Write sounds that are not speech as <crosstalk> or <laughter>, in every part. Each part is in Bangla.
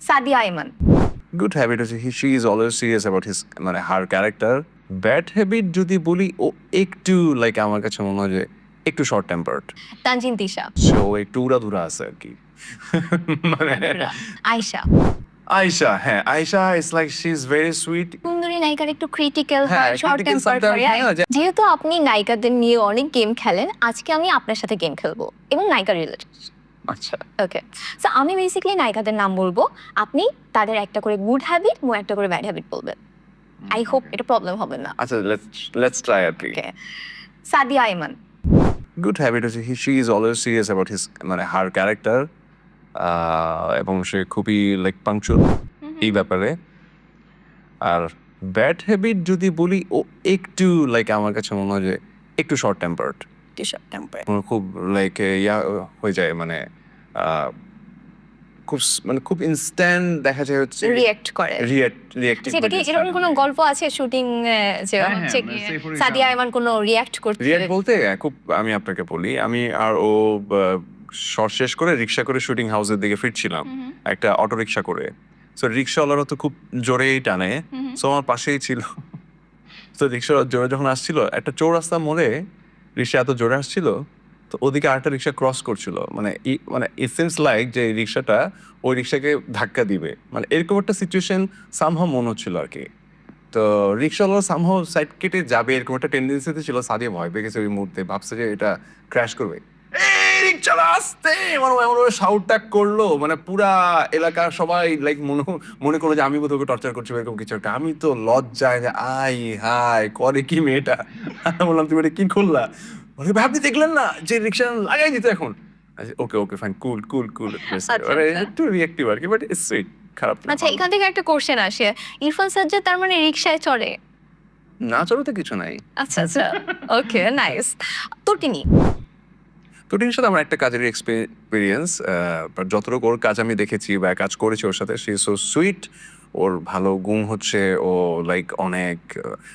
সাদিয়া আইমান। গুড হ্যাবিট হচ্ছে she is always serious about his মানে হার ক্যারেক্টার ব্যাড হ্যাবিট যদি বলি ও একটু লাইক আমার কাছে মনে হয় যে একটু শর্ট টেম্পার্ড তানজিন তিশা। সে একটু উড়াধুরা আছে আর কি। <laughs> মানে আয়শা। আয়শা হ্যাঁ Ayesha is like she is very sweet সুন্দরী নায়িকার একটু ক্রিটিক্যাল হ্যাঁ, শর্ট critical টেম্পার sometimes হয় হয়, যেহেতু আপনি নায়িকাদের নিয়ে অনেক গেম খেলেন আজকে আমি আপনার সাথে গেম খেলব এবং নায়িকা রিলেটেড আচ্ছা। ওকে সো আমি বেসিক্যালি নায়িকাদের নাম বলব। আপনি তাদের একটা করে গুড হ্যাবিট এবং একটা করে ব্যাড হ্যাবিট বলবেন। আই হোপ এটা প্রবলেম হবে না। আচ্ছা লেটস লেটস ট্রাই আর কি। Okay Sadia Aiman good habit হচ্ছে she is always serious about his মানে হার ক্যারেক্টার এবং সে খুবই লাইক পাংচুয়াল এই ব্যাপারে। আর ব্যাড হ্যাবিট যদি বলি ও একটু লাইক আমার কাছে মনে হয় যে একটু শর্ট টেম্পার্ড টেম্পার খুব লাইক ইয়া হয়ে যায় মানে খুব মানে খুব ইনস্ট্যান্ট দেখা যায় হচ্ছে রিয়েক্ট করে। সেটা কি এরকম কোনো গল্প আছে শুটিং যে হ্যাঁ, হচ্ছে মানে কি সাদিয়া example- আইমান কোনো রিয়াক্ট করছে? রিয়েক্ট বলতে খুব আমি আপনাকে বলি আমি আর ও শর্ট শেষ করে রিক্সা করে শুটিং হাউসের দিকে ফিরছিলাম একটা অটো রিক্সা করে। সো রিক্সাওয়ালারা তো খুব জোরেই টানে। সো আমার পাশেই ছিল। <laughs> তো রিক্সা জোরে যখন আসছিল একটা চৌরাস্তা মোড়ে রিক্সা এত জোরে আসছিল, তো ওদিকে আরেকটা রিক্সা ক্রস করছিল। মানে মানে ইট সিমস লাইক যে রিক্সাটা ওই রিক্সাকে ধাক্কা দিবে। মানে এরকম একটা সিচুয়েশন সামহাও মনে হচ্ছিল আর কি। তো রিক্সাওয়ালা সামহাও সাইড কেটে যাবে এরকম একটা টেন্ডেন্সিতে ছিল, সাদিয়া ভয় পেয়ে গেছে ওই মুহূর্তে। ভাবছে যে এটা ক্র্যাশ করবে। রিক্সাওয়ালা আসতে এমন এমন সাউন্ডটা করল। মানে পুরা এলাকার সবাই লাইক মনে মনে করল যে আমি বোধ ওকে টর্চার করছি এরকম কিছু একটা। আমি তো লজ্জায় যে আই হাই করে কি মেয়েটা? বললাম তুমি এটা কি করলা বলে ভাই আপনি দেখলেন না যে রিক্সা লাগাই দিতে এখন? ওকে ওকে ফাইন কুল কুল কুল মানে। একটু রিয়েক্টিভ আর কি বাট সুইট খারাপ না, আচ্ছা এখান থেকে একটা কোশ্চেন আসে। ইরফান সাজ্জাদ তার মানে রিকশায় চড়ে? না চলো তো কিছু নাই। আচ্ছা আচ্ছা। ওকে নাইস তটিনি তো টিনের সাথে আমার একটা কাজের এক্সপিরিয়েন্স যতটুকু ওর কাজ আমি দেখেছি বা কাজ করেছি ওর সাথে সে সো সুইট ওর ভালো গুণ হচ্ছে ও লাইক অনেক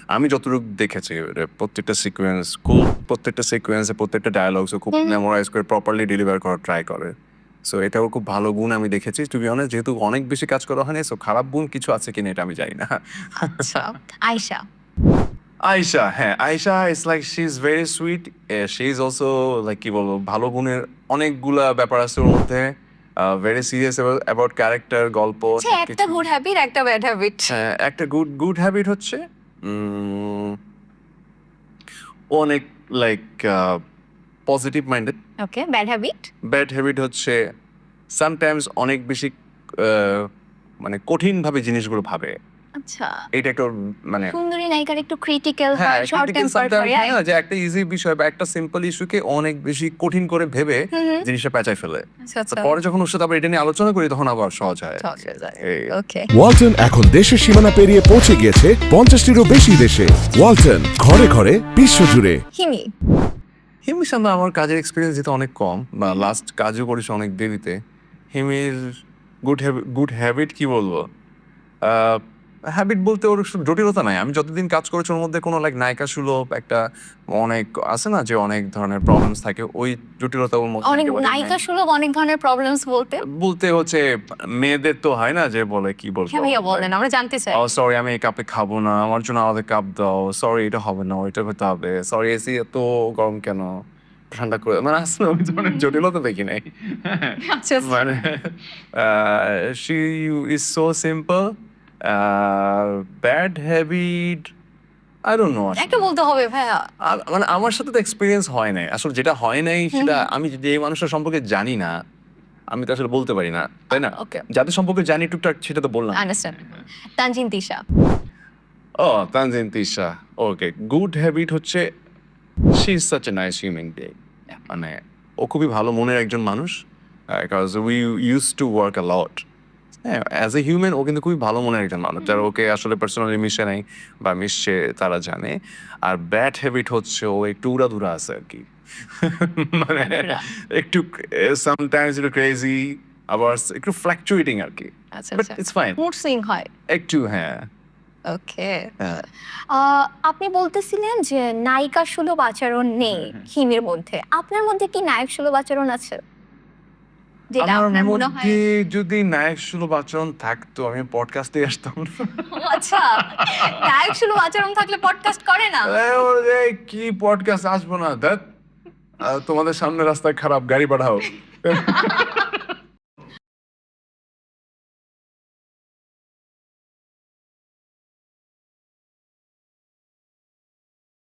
আমি যতটুকু দেখেছি প্রত্যেকটা সিকোয়েন্স খুব প্রত্যেকটা সিকোয়েন্সে প্রত্যেকটা ডায়ালগস খুব মেমোরাইজ করে প্রপারলি ডেলিভার করার ট্রাই করে। সো এটাও খুব ভালো গুণ আমি দেখেছি। টু বি অনেস্ট যেহেতু অনেক বেশি কাজ করা হয়নি সো খারাপ গুণ কিছু আছে কিনা এটা আমি জানি না। আচ্ছা। <laughs> আয়শা। আয়শা হ্যাঁ Ayesha is like she is very sweet she is also like কি বলব ভালো গুণের অনেকগুলা ব্যাপার আছে ওর মধ্যে ভেরি সিরিয়াস অ্যাবাউট ক্যারেক্টার গল্প একটা গুড হ্যাবিট একটা ব্যাড হ্যাবিট হ্যাঁ, একটা গুড গুড হ্যাবিট হচ্ছে ও অনেক like positive minded okay bad habit bad habit হচ্ছে সামটাইমস অনেক বেশি মানে কঠিনভাবে জিনিসগুলো ভাবে। আচ্ছা। এটা একটা মানে সুন্দরী নায়িকার একটু ক্রিটিক্যাল হ্যাঁ শর্ট টেম্পার হয় হয় যে একটা ইজি বিষয় বা একটা সিম্পল ইস্যুকে অনেক বেশি কঠিন করে ভেবে। জিনিসটা পেঁচায় ফেলে। আচ্ছা আচ্ছা। পরে যখন ওর সাথে আবার এটা নিয়ে আলোচনা করি তখন আবার সহজ হয়। ওকে ওয়ালটন এখন দেশের সীমানা পেরিয়ে পৌঁছে গিয়েছে পঞ্চাশটিরও বেশি দেশে। ওয়ালটন ঘরে ঘরে বিশ্বজুড়ে হিমি। হিমির সামনে আমার কাজের এক্সপিরিয়েন্স যেটা অনেক কম বা লাস্ট কাজও করেছে অনেক দেরিতে। হিমির গুড গুড হ্যাবিট কি বলব? হ্যাবিট বলতে ওর জটিলতা নাই। আমি যতদিন কাজ করেছি ওর মধ্যে কোনো লাইক নায়িকা সুলভ একটা অনেক আছে না যে অনেক ধরনের প্রবলেমস থাকে ওই জটিলতা ওর মধ্যে অনেক নায়িকা সুলভ অনেক ধরনের প্রবলেমস বলতে? বলতে হচ্ছে মেয়েদের তো হয় না যে বলে কি বলব? হ্যাঁ ভাইয়া বলেন আমরা জানতে চাই। ও সরি আমি এই কাপে খাব না আমার জন্য আলাদা কাপ দাও সরি এটা হবে না ওইটা হতে হবে সরি এসি এত গরম কেন? ঠান্ডা করে মানে আসলে ওই ধরনের জটিলতা দেখি নাই। আচ্ছা মানে she is so simple bad habit I don't know একটা বলতে হবে ভাইয়া। মানে আমার সাথে তো এক্সপিরিয়েন্স হয় নাই। আসলে যেটা হয় নাই সেটা আমি যে মানুষের সম্পর্কে জানি না আমি তো আসলে বলতে পারি না তাই না? যাদের সম্পর্কে জানি টুকটাক সেটা তো বললাম। তানজিন তিশা। ও Tanjin Tisha. Okay good habit হচ্ছে she is such a nice human being মানে ও খুবই ভালো মনের একজন মানুষ because we use to work a lot হ্যাঁ অ্যাজ এ হিউম্যান ও কিন্তু খুবই ভালো মনের একজন মানুষ যারা ওকে আসলে পার্সোনালি মিশে নাই বা মিশছে তারা জানে। আর ব্যাড হ্যাবিট হচ্ছে ও একটু উড়াধুরা আছে আর কি। <laughs> মানে একটু সামটাইমস একটু ক্রেজি আবার একটু ফ্ল্যাকচুয়েটিং আর কি। But it's fine mood swing হয়? একটু হ্যাঁ। ওকে হ্যাঁ। আপনি বলতেছিলেন যে নায়িকা সুলভ আচরণ নেই হিমির মধ্যে। আপনার মধ্যে কি নায়ক সুলভ আচরণ আছে? যেটা আপনার মনে হয় যদি নায়ক সুলভ আচরণ থাকতো আমি পডকাস্টে আসতাম আচ্ছা নায়ক সুলভ আচরণ থাকলে পডকাস্ট করে না? কি পডকাস্ট আসব না দেখ তোমাদের সামনে রাস্তায় খারাপ গাড়ি পাঠাও।